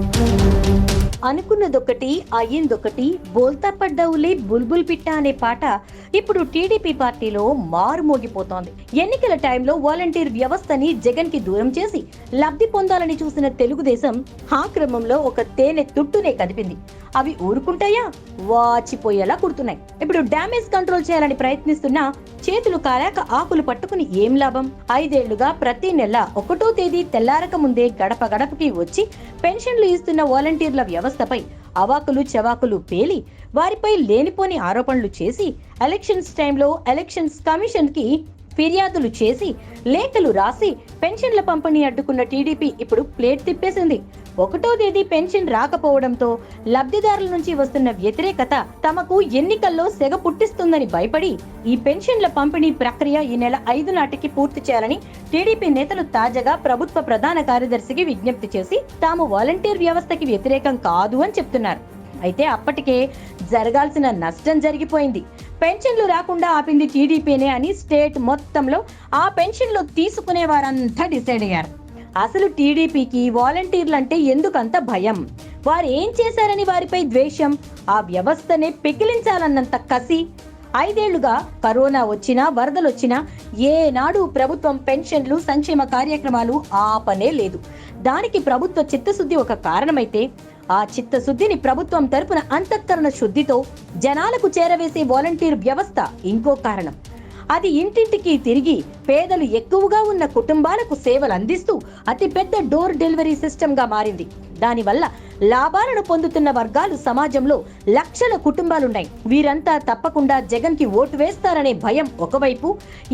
thank you అనుకున్నదొకటి అయ్యిందొకటి బోల్తా పడ్డావులే బుల్బుల్ పిట్ట అనే పాట ఇప్పుడు టీడీపీ పార్టీలో మారుమోగిపోతోంది ఎన్నికల టైంలో వాలంటీర్ వ్యవస్థని జగన్కి దూరం చేసి లబ్ధి పొందాలని చూసిన తెలుగుదేశం ఆ క్రమంలో ఒక తేనె తుట్టునే కదిపింది. అవి ఊరుకుంటాయా? వాచిపోయేలా కుడుతున్నాయి. ఇప్పుడు డ్యామేజ్ కంట్రోల్ చేయాలని ప్రయత్నిస్తున్నా చేతులు కాలాక ఆకులు పట్టుకుని ఏం లాభం? ఐదేళ్ళుగా ప్రతి నెల ఒకటో తేదీ తెల్లారక ముందే గడప గడపకి వచ్చి పెన్షన్లు ఇస్తున్న వాలంటీర్ల వ్యవస్థపై అవాకులు చవాకులు పేలి వారిపై లేనిపోని ఆరోపణలు చేసి ఎలక్షన్స్ టైంలో ఎలక్షన్స్ కమిషన్కి ఫిర్యాదులు చేసి లేఖలు రాసి పెన్షన్ల పంపిణీ అడ్డుకున్న టీడీపీ ఇప్పుడు ప్లేట్ తిప్పేసింది. ఒకటో తేదీ పెన్షన్ రాకపోవడంతో లబ్ధిదారుల నుంచి వస్తున్న వ్యతిరేకత తమకు ఎన్నికల్లో సెగ పుట్టిస్తుందని భయపడి ఈ పెన్షన్ల పంపిణీ ప్రక్రియ ఈ నెల ఐదు నాటికి పూర్తి చేయాలని టీడీపీ నేతలు తాజాగా ప్రభుత్వ ప్రధాన కార్యదర్శికి విజ్ఞప్తి చేసి తాము వాలంటీర్ వ్యవస్థకి వ్యతిరేకం కాదు అని చెప్తున్నారు. అయితే అప్పటికే జరగాల్సిన నష్టం జరిగిపోయింది. పెన్షన్లు రాకుండా ఆపింది టీడీపీనే అని స్టేట్ మొత్తంలో ఆ పెన్షన్లు తీసుకునే వారంతా డిసైడ్ అయ్యారు. అసలు టీడీపీకి వాలంటీర్లు అంటే ఎందుకంత భయం? వారు ఏం చేశారని వారిపై ద్వేషం? ఆ వ్యవస్థనే పెకిలించాలన్నంత కసి? ఐదేళ్ళుగా కరోనా వచ్చినా వరదలొచ్చినా ఏనాడు ప్రభుత్వం పెన్షన్లు సంక్షేమ కార్యక్రమాలు ఆపనే లేదు. దానికి ప్రభుత్వ చిత్తశుద్ధి ఒక కారణమైతే ఆ చిత్తశుద్ధిని ప్రభుత్వం తరపున అంతఃకరణ శుద్ధితో జనాలకు చేరవేసే వాలంటీర్ వ్యవస్థ ఇంకో కారణం. అది ఇంటింటికి తిరిగి పేదలు ఎక్కువగా ఉన్న కుటుంబాలకు సేవలు అందిస్తూ అతిపెద్ద డోర్ డెలివరీ సిస్టమ్గా మారింది. దానివల్ల లాభాలను పొందుతున్న వర్గాలు సమాజంలో లక్షల కుటుంబాలున్నాయి. వీరంతా తప్పకుండా జగన్కి ఓటు వేస్తారనే భయం ఒకవైపు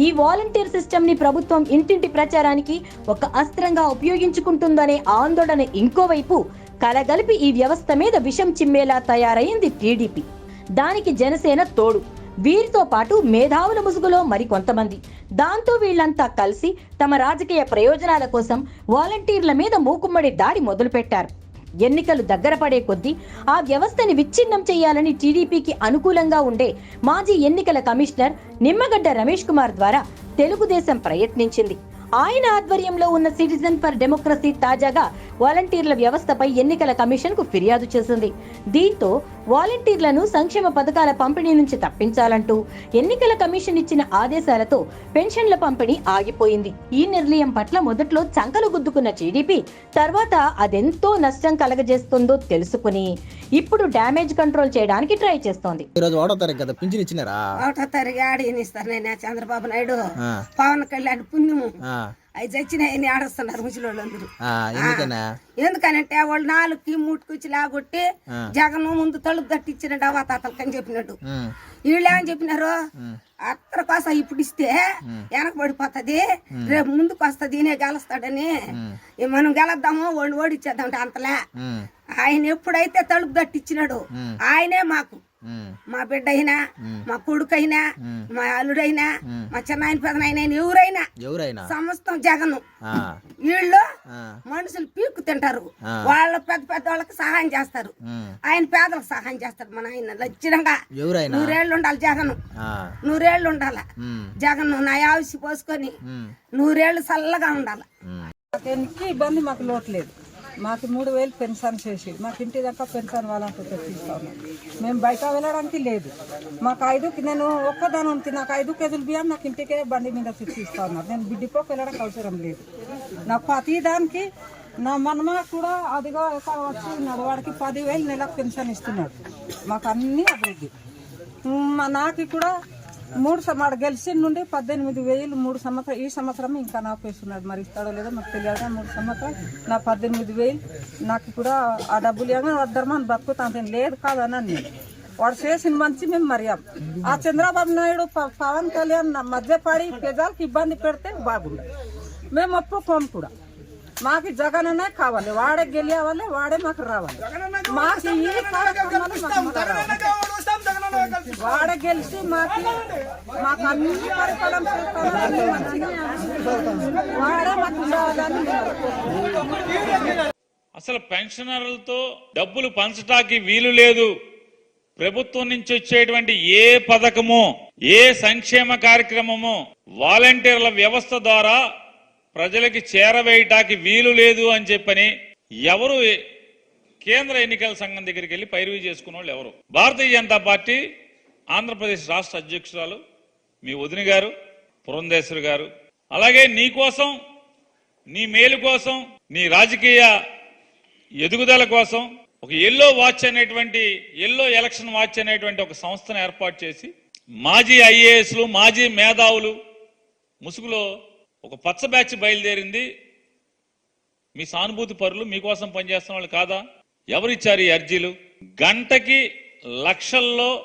ఈ వాలంటీర్ సిస్టమ్ని ప్రభుత్వం ఇంటింటి ప్రచారానికి ఒక అస్త్రంగా ఉపయోగించుకుంటుందనే ఆందోళన ఇంకోవైపు కలగలిపి ఈ వ్యవస్థ మీద విషం చిమ్మేలా తయారైంది టీడీపీ. దానికి జనసేన తోడు. వీరితో పాటు మేధావుల ముసుగులో మరికొంతమంది. దాంతో వీళ్ళంతా కలిసి తమ రాజకీయ ప్రయోజనాల కోసం వాలంటీర్ల మీద మూకుమ్మడి దాడి మొదలుపెట్టారు. ఎన్నికలు దగ్గర పడే కొద్దీ ఆ వ్యవస్థని విచ్ఛిన్నం చేయాలని టీడీపీకి అనుకూలంగా ఉండే మాజీ ఎన్నికల కమిషనర్ నిమ్మగడ్డ రమేష్ కుమార్ ద్వారా తెలుగుదేశం ప్రయత్నించింది. ఆయన ఆధ్వర్యంలో ఉన్న సిటిజన్ ఫర్ డెమోక్రసీ తాజాగా వాలంటీర్ల వ్యవస్థపై ఎన్నికల కమిషన్కు ఫిర్యాదు చేసింది. దీంతో వాలంటీర్లను సంక్షేమ పథకాల పంపిణీ నుంచి తప్పించాలంటూ ఎన్నికల కమిషన్ ఇచ్చిన ఆదేశాలతో పెన్షన్ల పంపిణీ ఆగిపోయింది. ఈ నిర్ణయం పట్ల మొదట్లో చంకలు గుద్దుకున్న టీడీపీ తర్వాత అదెంతో నష్టం కలగజేస్తుందో తెలుసుకుని ఇప్పుడు డ్యామేజ్ కంట్రోల్ చేయడానికి ట్రై చేస్తోంది. ఈరోజు ఒకటో తారీఖు కదా పింఛన్ ఇచ్చినారా? ఒకటో తారీఖు ఆడేనిస్తారు నేను చంద్రబాబు నాయుడు. పవన్ కళ్యాణ్ పుణ్యము. అవి చచ్చినాయని ఆడస్తున్నారు ముసలి ఎందుకనా ఎందుకనంటే వాళ్ళు నాలుగుకి మూటుకొచ్చి లాగొట్టి. జగన్ ముందు తలుపు తట్టించినట్టు అవాతాతలకి అని చెప్పినట్టు. వీళ్ళు ఏమని చెప్పినారు? అత్తర కోసం ఇప్పుడు ఇస్తే వెనక పడిపోతుంది రేపు ముందుకు వస్తుంది ఈయనే గెలుస్తాడని మనం గెలద్దాము వాళ్ళు ఓడిచ్చేద్దాం అంతలే. ఆయన ఎప్పుడైతే తలుపు తట్టించినాడు ఆయనే మాకు. మా బిడ్డ అయినా మా కొడుకైనా మా అల్లుడైనా మా చిన్నాయన పెదనాయన ఎవరైనా ఎవరైనా. సమస్తం జగను. ఆ, వీళ్ళు మనుషులు పీక్కు తింటారు. వాళ్ళ పెద్ద పెద్ద వాళ్ళకి సహాయం చేస్తారు. ఆయన పేదలకు సహాయం చేస్తారు. మన ఆయన ఎవరైనా. నూరేళ్ళు ఉండాలి జగన్. ఆ, నూరేళ్ళు ఉండాల జగన్ నా ఆవిసి పోసుకొని నూరేళ్ళు చల్లగా ఉండాలి. ఇబ్బంది మాకు లోటు లేదు. మాకు మూడు వేలు పెన్షన్ చేసి మాకు ఇంటి దాకా పెన్షన్ వాళ్ళంతా తెప్పిస్తాము. మేము బయట వెళ్ళడానికి లేదు. మాకు ఐదు నేను ఒక్కదాని ఉంది నాకు ఐదు కేజీలు బియ్యం నాకు ఇంటికే బండి మీద తెప్పిస్తా ఉన్నారు నేను బిడ్డిపోకి వెళ్ళడానికి అవసరం లేదు. నా ప్రతి దానికి నా మనమ కూడా అదిగో ఒక వచ్చి వాడికి పదివేలు నెలకు పెన్షన్ ఇస్తున్నాడు. మాకు అన్నీ అభివృద్ధి. మా నాకు కూడా మూడు సమాడు గెలిచిన నుండి పద్దెనిమిది వేలు మూడు సంవత్సరం ఈ సంవత్సరం ఇంకా నాకు వేస్తున్నాడు మరి ఇస్తాడో లేదో మాకు తెలియదు? మూడు సంవత్సరం నా పద్దెనిమిది వేలు. నాకు కూడా ఆ డబ్బులు ఏమో వద్దరమని బతుకుతాను లేదు కాదని నేను వాడు చేసిన మంచి మేము మర్యాం. ఆ చంద్రబాబు నాయుడు ప- పవన్ కళ్యాణ్ నా మధ్య పడి ప్రజలకు ఇబ్బంది పెడితే బాగుండదు మేము ఒప్పుకోము కూడా. మాకు జగన్ అనే కావాలి. వాడే గెలియావాలి వాడే మాకు రావాలి. మాకు ఈ కార్యక్రమాలు మాకు రావాలి. వాడ గెలిచి మాకు మాకు అన్ని పరిపాలన చేస్తాను మంచిగా వాడే మాకు అసలు పెన్షనర్లతో డబ్బులు పంచటానికి వీలు లేదు. ప్రభుత్వం నుంచి వచ్చేటువంటి ఏ పథకము ఏ సంక్షేమ కార్యక్రమము వాలంటీర్ల వ్యవస్థ ద్వారా ప్రజలకి చేరవేయటానికి వీలు లేదు అని చెప్పని ఎవరు కేంద్ర ఎన్నికల సంఘం దగ్గరికి వెళ్ళి పైరువి చేసుకున్న వాళ్ళు ఎవరు? భారతీయ జనతా పార్టీ ఆంధ్రప్రదేశ్ రాష్ట్ర అధ్యక్షురాలు మీ వదిన గారు పురంధేశ్వరి గారు. అలాగే నీ కోసం నీ మేలు కోసం నీ రాజకీయ ఎదుగుదల కోసం ఒక ఎల్లో వాచ్ అనేటువంటి ఎల్లో ఎలక్షన్ వాచ్ అనేటువంటి ఒక సంస్థను ఏర్పాటు చేసి మాజీ ఐఏఎస్లు మాజీ మేధావులు ముసుగులో ఒక పచ్చ బ్యాచ్ బయలుదేరింది. మీ సానుభూతి పరులు మీకోసం పనిచేస్తున్న వాళ్ళు కాదా? ఎవరిచ్చారు ఈ అర్జీలు? గంటకి లక్షల్లో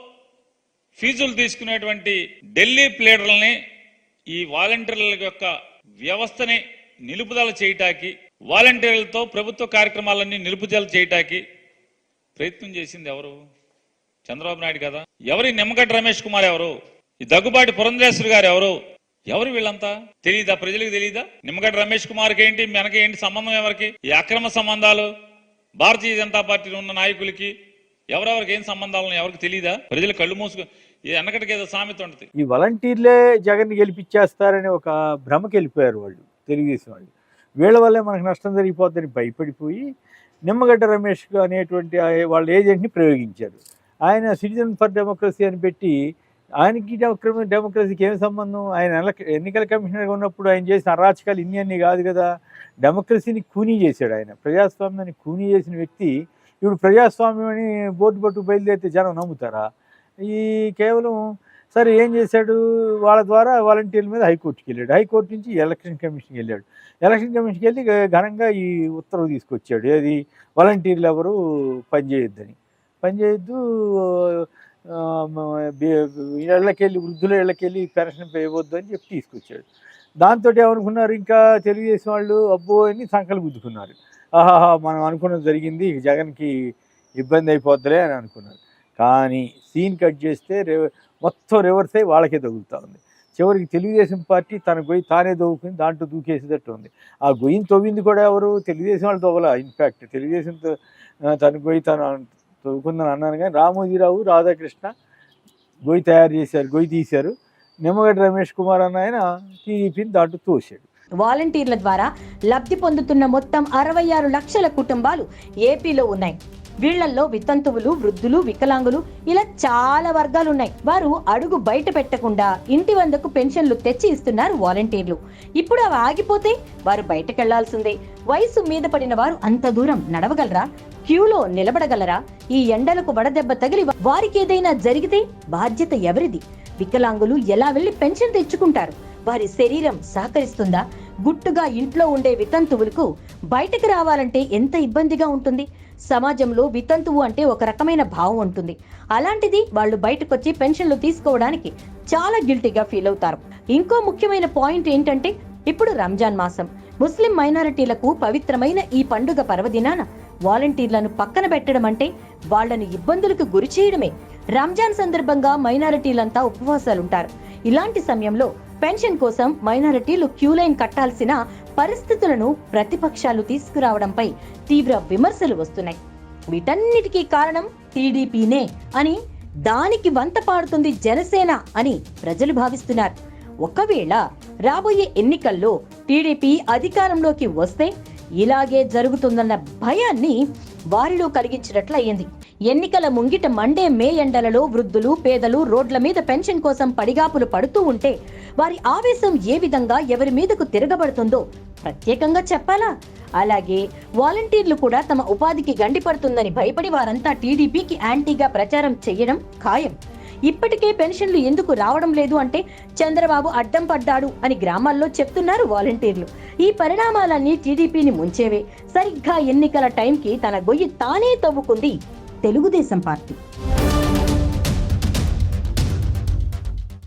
ఫీజులు తీసుకునేటువంటి ఢిల్లీ ప్లేడర్లని ఈ వాలంటీర్ల యొక్క వ్యవస్థని నిలుపుదల చేయటానికి వాలంటీర్లతో ప్రభుత్వ కార్యక్రమాలన్నీ నిలుపుదల చేయటానికి ప్రయత్నం చేసింది ఎవరు? చంద్రబాబు నాయుడు కదా. ఎవరి నిమ్మగడ్డ రమేష్ కుమార్ ఎవరు? ఈ దగ్గుబాటి పురంధేశ్వరి గారు ఎవరు? ఎవరు వీళ్ళంతా? తెలియదా ప్రజలకు తెలియదా నిమ్మగడ్డ రమేష్ కుమార్కి ఏంటి? మనకి ఏంటి సంబంధం ఎవరికి? ఈ అక్రమ సంబంధాలు? భారతీయ జనతా పార్టీలో ఉన్న నాయకులకి ఎవరెవరికి ఏం సంబంధాలను ఎవరికి తెలియదా ప్రజలు కళ్ళు మూసుకు వెనకటికి ఏదో సామెత ఉంటుంది. ఈ వాలంటీర్లే జగన్ గెలిపించేస్తారని ఒక భ్రమకి వెళ్ళిపోయారు వాళ్ళు తెలుగుదేశం వాళ్ళు. వీళ్ళ వల్లే మనకు నష్టం జరిగిపోద్దని భయపడిపోయి నిమ్మగడ్డ రమేష్ అనేటువంటి వాళ్ళ ఏజెంట్ని ప్రయోగించారు. ఆయన సిటిజన్ ఫర్ డెమోక్రసీ అని పెట్టి ఆయనకి డెమోక్రసీకి ఏం సంబంధం? ఆయన ఎన్నికల కమిషనర్గా ఉన్నప్పుడు ఆయన చేసిన అరాచకాలు ఇన్ని అన్ని కాదు కదా. డెమోక్రసీని కూనీ చేశాడు ఆయన. ప్రజాస్వామ్యాన్ని కూనీ చేసిన వ్యక్తి. ఇప్పుడు ప్రజాస్వామ్యం అని బోర్డు పట్టు బయలుదేరితే జనం నమ్ముతారా? ఈ కేవలం సరే ఏం చేశాడు? వాళ్ళ ద్వారా వాలంటీర్ల మీద హైకోర్టుకి వెళ్ళాడు. హైకోర్టు నుంచి ఎలక్షన్ కమిషన్కి వెళ్ళాడు. ఎలక్షన్ కమిషన్కి వెళ్ళి ఘనంగా ఈ ఉత్తర్వు తీసుకొచ్చాడు. ఏది? వాలంటీర్లు ఎవరు? పనిచేయొద్దని. పనిచేయొద్దు ఇళ్ళకెళ్ళి వృద్ధుల ఇళ్ళకెళ్ళి పెన్షన్ ఇవ్వద్దు అని చెప్పి తీసుకొచ్చాడు. దాంతో ఏమనుకున్నారు? ఇంకా తెలుగుదేశం వాళ్ళు అబ్బో అని సంకలు గుద్దుకున్నారు. ఆహాహా మనం అనుకున్నది జరిగింది జగన్కి ఇబ్బంది అయిపోద్దిలే అని అనుకున్నారు. కానీ సీన్ కట్ చేస్తే రివ- మొత్తం రివర్స్ అయ్యి వాళ్ళకే తగులుతూ ఉంది. చివరికి తెలుగుదేశం పార్టీ తన గొయ్యి తానే దవ్వుకుని దాంట్లో దూకేసేటట్టు ఉంది. ఆ గొయ్యిని తవ్వింది కూడా ఎవరు? తెలుగుదేశం వాళ్ళు తవ్వలా. ఇన్ఫ్యాక్ట్ తెలుగుదేశంతో తన గొయ్యి తను తవ్వుకుందని అన్నాను కానీ రామోజీరావు రాధాకృష్ణ గొయ్యి తయారు చేశారు గొయ్యి తీశారు. నిమ్మగడ్డ రమేష్ కుమార్ అన్న ఆయన టీడీపీని దాటు తోశాడు. వాలంటీర్ల ద్వారా లబ్ధి పొందుతున్న మొత్తం అరవై ఆరు లక్షల కుటుంబాలు ఏపీలో ఉన్నాయి. వీళ్ళల్లో వితంతువులు వృద్ధులు వికలాంగులు ఇలా చాలా వర్గాలు ఉన్నాయి. వారు అడుగు బయట పెట్టకుండా ఇంటి వందకు పెన్షన్లు తెచ్చి ఇస్తున్నారు వాలంటీర్లు. ఇప్పుడు అవి ఆగిపోతే వారు బయటకెళ్ళాల్సిందే. వయసు మీద పడిన వారు అంత దూరం నడవగలరా? క్యూలో నిలబడగలరా? ఈ ఎండలకు వడదెబ్బ తగిలి వారికి ఏదైనా జరిగితే బాధ్యత ఎవరిది? వికలాంగులు ఎలా వెళ్ళి పెన్షన్ తెచ్చుకుంటారు? వారి శరీరం సహకరిస్తుందా? గుట్టుగా ఇంట్లో ఉండే వితంతువులకు బయటకు రావాలంటే ఎంత ఇబ్బందిగా ఉంటుంది? సమాజంలో వితంతువు అంటే ఒక రకమైన భావం ఉంటుంది. అలాంటిది వాళ్ళు బయటకొచ్చి పెన్షన్లు తీసుకోవడానికి చాలా గిల్టీగా ఫీల్ అవుతారు. ఇంకో ముఖ్యమైన పాయింట్ ఏంటంటే ఇప్పుడు రంజాన్ మాసం. ముస్లిం మైనారిటీలకు పవిత్రమైన ఈ పండుగ పర్వదినాన వాలంటీర్లను పక్కన పెట్టడం అంటే వాళ్ళను ఇబ్బందులకు గురి చేయడమే. రంజాన్ సందర్భంగా మైనారిటీలంతా ఉపవాసాలుంటారు. ఇలాంటి సమయంలో పెన్షన్ కోసం మైనారిటీలు క్యూ లైన్ కట్టాల్సిన పరిస్థితులను ప్రతిపక్షాలు తీసుకురావడంపై తీవ్ర విమర్శలు వస్తున్నాయి. వీటన్నిటికీ కారణం టీడీపీనే అని దానికి వంత పాడుతుంది జనసేన అని ప్రజలు భావిస్తున్నారు. ఒకవేళ రాబోయే ఎన్నికల్లో టీడీపీ అధికారంలోకి వస్తే ఇలాగే జరుగుతుందన్న భయాన్ని వారిలో కలిగించినట్లయింది. ఎన్నికల ముంగిట మండే మే ఎండలలో వృద్ధులు పేదలు రోడ్ల మీద పెన్షన్ కోసం పడిగాపులు పడుతూ ఉంటే వారి ఆవేశం ఏ విధంగా ఎవరి మీదకు తిరగబడుతుందో ప్రత్యేకంగా చెప్పాలా? అలాగే వాలంటీర్లు కూడా తమ ఉపాధికి గండిపడుతుందని భయపడి వారంతా టీడీపీకి యాంటీగా ప్రచారం చేయడం ఖాయం. ఇప్పటికే పెన్షన్లు ఎందుకు రావడం లేదు అంటే చంద్రబాబు అడ్డం పడ్డాడు అని గ్రామాల్లో చెప్తున్నారు వాలంటీర్లు. ఈ పరిణామాలన్నీ టీడీపీని ముంచేవే. సరిగ్గా ఎన్నికల టైంకి తన గొయ్యి తానే తవ్వుకుంది తెలుగుదేశం పార్టీ.